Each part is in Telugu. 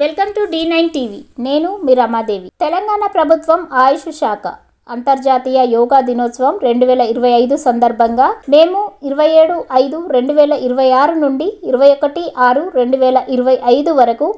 Welcome to the nine TV. నేను మీ రమాదేవి. తెలంగాణ ప్రభుత్వం ఆయుష్ శాఖ అంతర్జాతీయ యోగా దినోత్సవం రెండు వేల ఇరవై ఐదు సందర్భంగా మేము ఇరవై ఏడు ఐదు రెండు వేల ఇరవై ఆరు నుండి ఇరవై ఒకటి ఆరు రెండు వేల ఇరవై ఐదు వరకు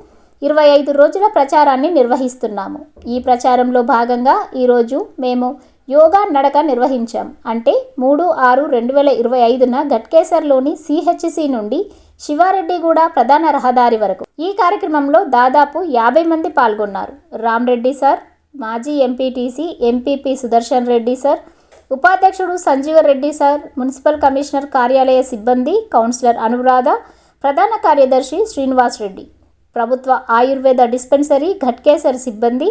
ఇరవై ఐదు రోజుల ప్రచారాన్ని నిర్వహిస్తున్నాము. ఈ ప్రచారంలో భాగంగా ఈరోజు మేము యోగా నడక నిర్వహించాం. అంటే మూడు ఆరు రెండు వేల ఇరవై ఐదున గట్కేసర్లోని సిహెచ్సి నుండి శివారెడ్డిగూడ ప్రధాన రహదారి వరకు. ఈ కార్యక్రమంలో దాదాపు యాభై మంది పాల్గొన్నారు. రామ్రెడ్డి సార్ మాజీ MPTC MPP Sudarshan Reddy sir ఉపాధ్యక్షుడు Sanjeeva Reddy sir municipal commissioner కార్యాలయ సిబ్బంది కౌన్సిలర్ అనురాధ ప్రధాన కార్యదర్శి శ్రీనివాస్ రెడ్డి ప్రభుత్వ ఆయుర్వేద డిస్పెన్సరీ ఘట్కేసర్ సిబ్బంది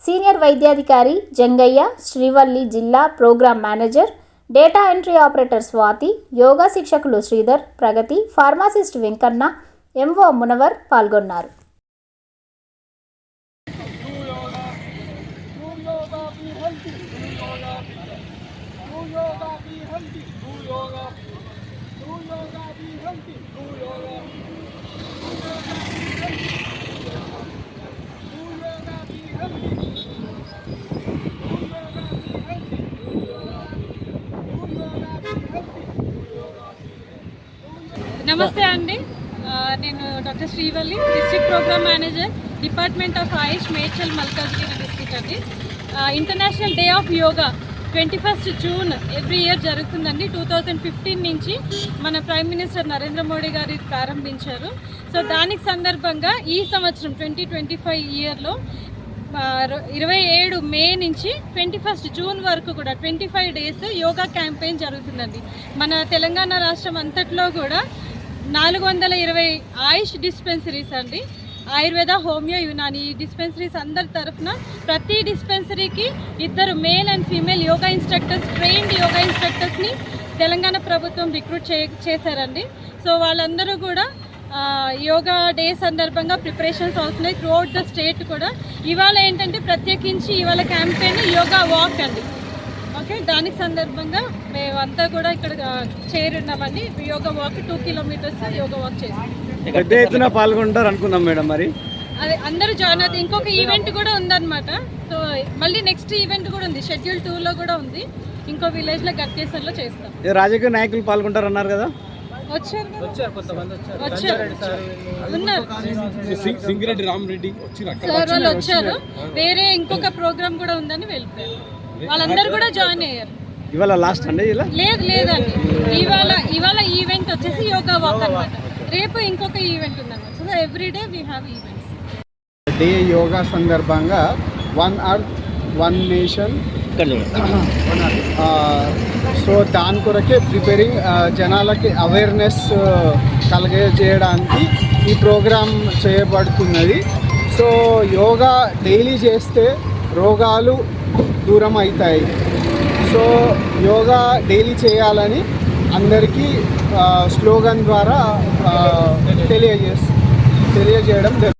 సీనియర్ వైద్యాధికారి జంగయ్య శ్రీవల్లి జిల్లా programme manager data entry operator Swathi yoga శిక్షకులు Sridhar Pragathi pharmacist Venkanna MO Munavar పాల్గొన్నారు Do yoga, be healthy. Do yoga, do yoga, be healthy. Do yoga, do yoga, be healthy. Do yoga, do yoga, be healthy. Do yoga, be healthy. Do yoga, be healthy. Do yoga, do yoga, be healthy. నమస్తే అండి. నేను doctor Srivalli district programme manager department of AYUSH Medchal Malkajgiri district అండి. International day of yoga twenty first June every year జరుగుతుందండి. టూ థౌజండ్ ఫిఫ్టీన్ నుంచి మన ప్రైమ్ మినిస్టర్ నరేంద్ర మోడీ గారు ప్రారంభించారు. సో దానికి సందర్భంగా ఈ సంవత్సరం ట్వంటీ ట్వంటీ ఫైవ్ ఇయర్లో ఇరవై ఏడు మే నుంచి ట్వంటీ ఫస్ట్ జూన్ వరకు కూడా twenty five days yoga campaign జరుగుతుందండి. మన తెలంగాణ రాష్ట్రం అంతట్లో కూడా నాలుగు వందల ఇరవై ఆయుష్ డిస్పెన్సరీస్ అండి. ఆయుర్వేద హోమియో యునాని. ఈ డిస్పెన్సరీస్ అందరి తరఫున ప్రతి డిస్పెన్సరీకి ఇద్దరు male and female yoga instructors trained yoga ఇన్స్ట్రక్టర్స్ని Telangana ప్రభుత్వం రిక్రూట్ చే చేశారండి. సో వాళ్ళందరూ కూడా యోగా డే సందర్భంగా ప్రిపరేషన్స్ అవుతున్నాయి త్రూఅవుట్ ద స్టేట్ కూడా. ఇవాళ ఏంటంటే ప్రత్యేకించి ఇవాళ క్యాంపెయిన్ యోగా వాక్ అండి. ఓకే దానికి సందర్భంగా మేమంతా కూడా ఇక్కడ ఆ, చేరున్నామండి. Yoga walk two kilometres yoga walk చేస్తాం. పెద్ద ఎత్తున పాల్గొంటారు అనుకున్నాం మేడం మరి. అదే అందరూ జాయిన్ అవుతారు ఇంకొక ఈవెంట్ కూడా ఉందన్నమాట. సో మళ్ళీ నెక్స్ట్ ఈవెంట్ కూడా ఉంది. షెడ్యూల్ టూలో కూడా ఉంది. ఇంకో విలేజ్లో గట్కేసర్లో చేస్తాం. ఏ రాజకీయ నాయకులు పాల్గొంటారు అన్నారు కదా? వచ్చారు ఉన్నారు. సార్ వాళ్ళు వచ్చారు. వేరే ఇంకొక ప్రోగ్రామ్ కూడా ఉందని వెళ్ళిపోయారు. వాళ్ళందరూ కూడా జాయిన్ అయ్యారు. ఇవాళ లాస్ట్ అండి ఇలా? లేదు లేదండి. ఇవాళ ఇవాళ ఈవెంట్ వచ్చేసి యోగా వాక్ అన్నమాట. రేపు ఇంకొక ఈవెంట్ ఉందన్నమాట. So every day we have events. Day yoga సందర్భంగా one earth one nation. So దాని కొరకే ప్రిపేరింగ్ జనాలకి అవేర్నెస్ కలిగజేయడానికి ఈ ప్రోగ్రామ్ చేయబడుతున్నది. సో యోగా డైలీ చేస్తే రోగాలు దూరం అవుతాయి సో యోగా డైలీ చేయాలని అందరికీ స్లోగన్ ద్వారా తెలియజేస్ తెలియజేయడం జరుగుతుంది